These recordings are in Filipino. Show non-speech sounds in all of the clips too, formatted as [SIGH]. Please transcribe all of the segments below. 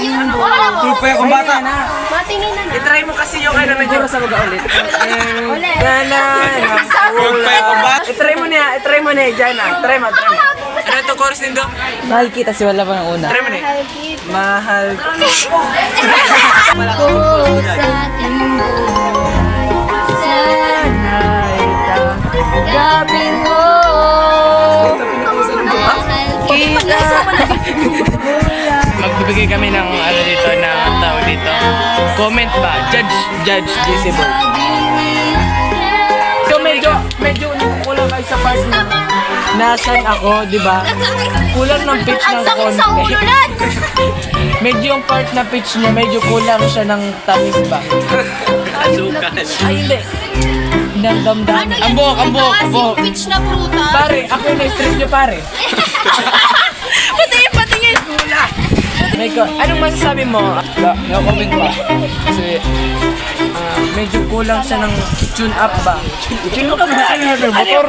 yun. Tulog pa yung bata. Matingin na na. I-try mo kasi yung ano medyo sa mga ulit. Ulit. Gana. Tulog pa yung bata. I-try mo niya, i-try mo niya dyan ah. Try mo, try mo. Ano ito chorus din doon? Mahal kita si wala pa ng una. Try mo niya. Mahal. Ko sa ating Sana'y tanggapin mo. Magbibigay kami ng ano dito, ng tao dito. Comment ba? Judge, judge, visible. So medyo, medyo kulang kayo sa part na nasan ako, di ba? Kulang ng pitch Ang ng sakit sa konti. ulo. [LAUGHS] Medyo yung part na pitch niya, medyo kulang siya ng tamis ba? Ay, hindi. Ng damdamin. Ang buhok, ang buhok, ang buhok. pitch na prutas. Pare, ako yung na-stress niyo, pare. [LAUGHS] Ko, anong masasabi mo? No, no comment ba? Kasi, ah, medyo kulang siya ng tune up ba? Tune up ba? Ano yung motor?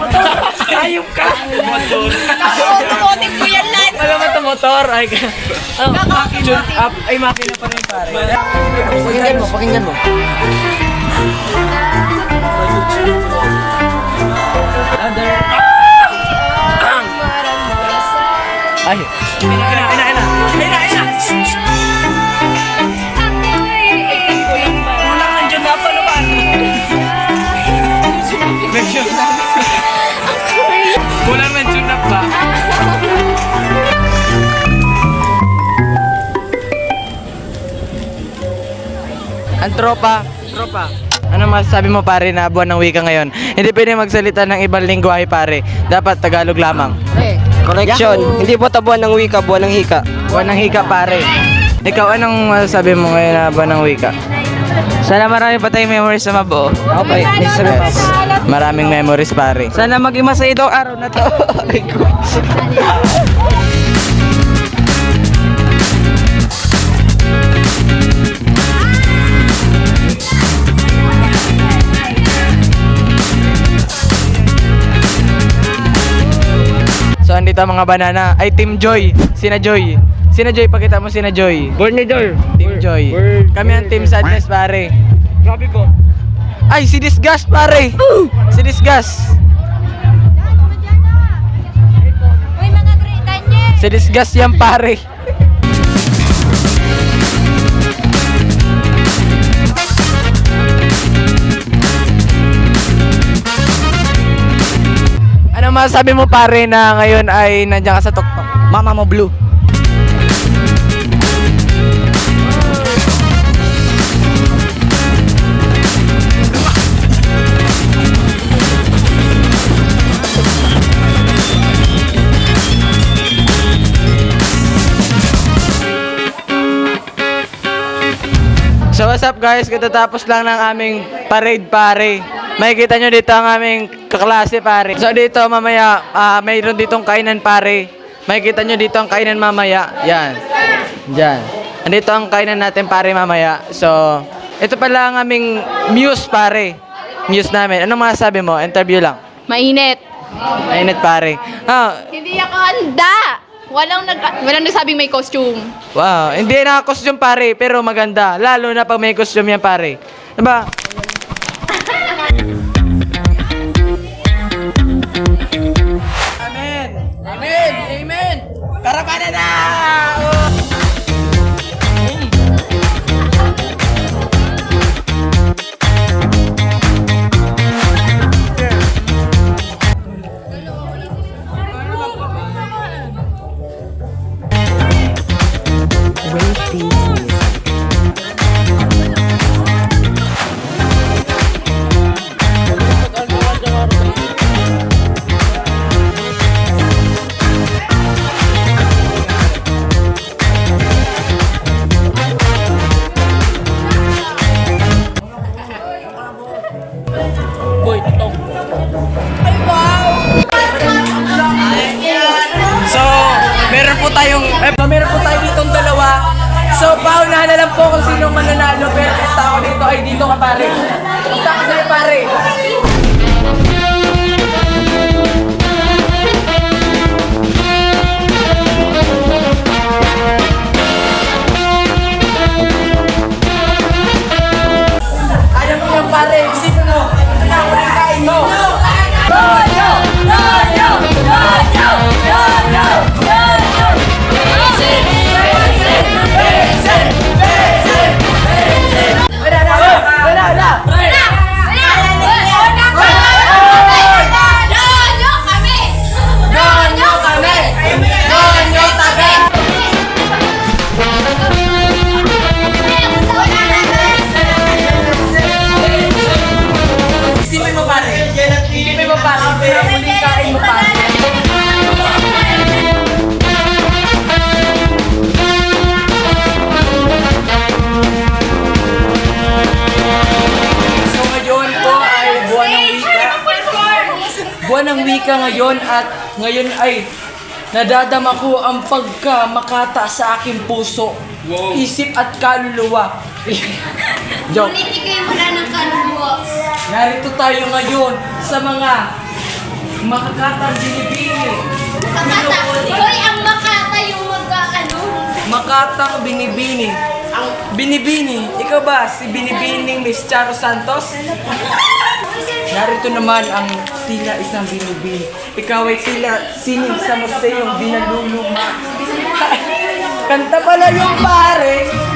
Ayop ka! Motor. Automotive ko yan, Lad. Alam mo ito, motor? Ay, oh, tune up. Ay, makina pa rin, pare. Pakinggan mo, pakinggan mo. Ay, Ang tropa, tropa. Ano masasabi mo pare na buwan ng wika ngayon? Hindi pwede magsalita ng ibang lingwahe pare. Dapat Tagalog lamang. Correction. Hindi po tabuan ng wika, buwan ng hika. Buwan ng hika pare. Ikaw anong masasabi mo ngayon na buwan ng wika? Sana marami pa tayong memories na mabuo. Okay, time pa. Maraming memories pare. Sana maging masaya daw araw na to. [LAUGHS] [LAUGHS] So andito ang mga banana. Ay Team Joy. Sina Joy. Sina Joy, pakita mo sina Joy. Born ni Dor. Team Joy. Kami ang Team Sadness pare. Grabe ko. Ay, si Disgust pare. Si Disgust. Si Disgust yan pare. Masasabi mo pare na ngayon ay nandiyan ka sa tuktok? Mama mo blue. So what's up guys, katatapos lang ng aming parade pare. Makikita nyo dito ang aming kaklase pare. So dito mamaya, ah, mayroon ditong kainan pare. Makikita nyo dito ang kainan mamaya. Yan. Diyan. Andito ang kainan natin pare mamaya. So, ito pala ang aming muse pare. Muse namin. Anong masasabi mo? Interview lang. Mainit. Mainit pare. Ah, Hindi ako handa. Walang nag walang nagsabing may costume. Wow, hindi na costume pare, pero maganda. Lalo na pag may costume yan pare. Diba? Amen! Amen! Karapana na! So, meron po tayong, eh, meron po tayo ditong dalawa. So, paunahan na lang po kung sino mananalo. Pero basta ako dito, ay dito ka pare. Basta ako sa'yo pare. Wika ngayon at ngayon ay nadadama ko ang pagkamakata sa aking puso, isip at kaluluwa. [LAUGHS] Joke. Ngunit ikay wala ng kaluluwa. Narito tayo ngayon sa mga makakatang binibini. Makata. Hoy, ang makata yung magkakano. Makatang binibini. Ang binibini, ikaw ba si binibining Miss Charo Santos? [LAUGHS] Narito naman ang tila isang binibini. Ikaw ay tila sining sa museyong binaluluma. [LAUGHS] Kanta pala yung pare.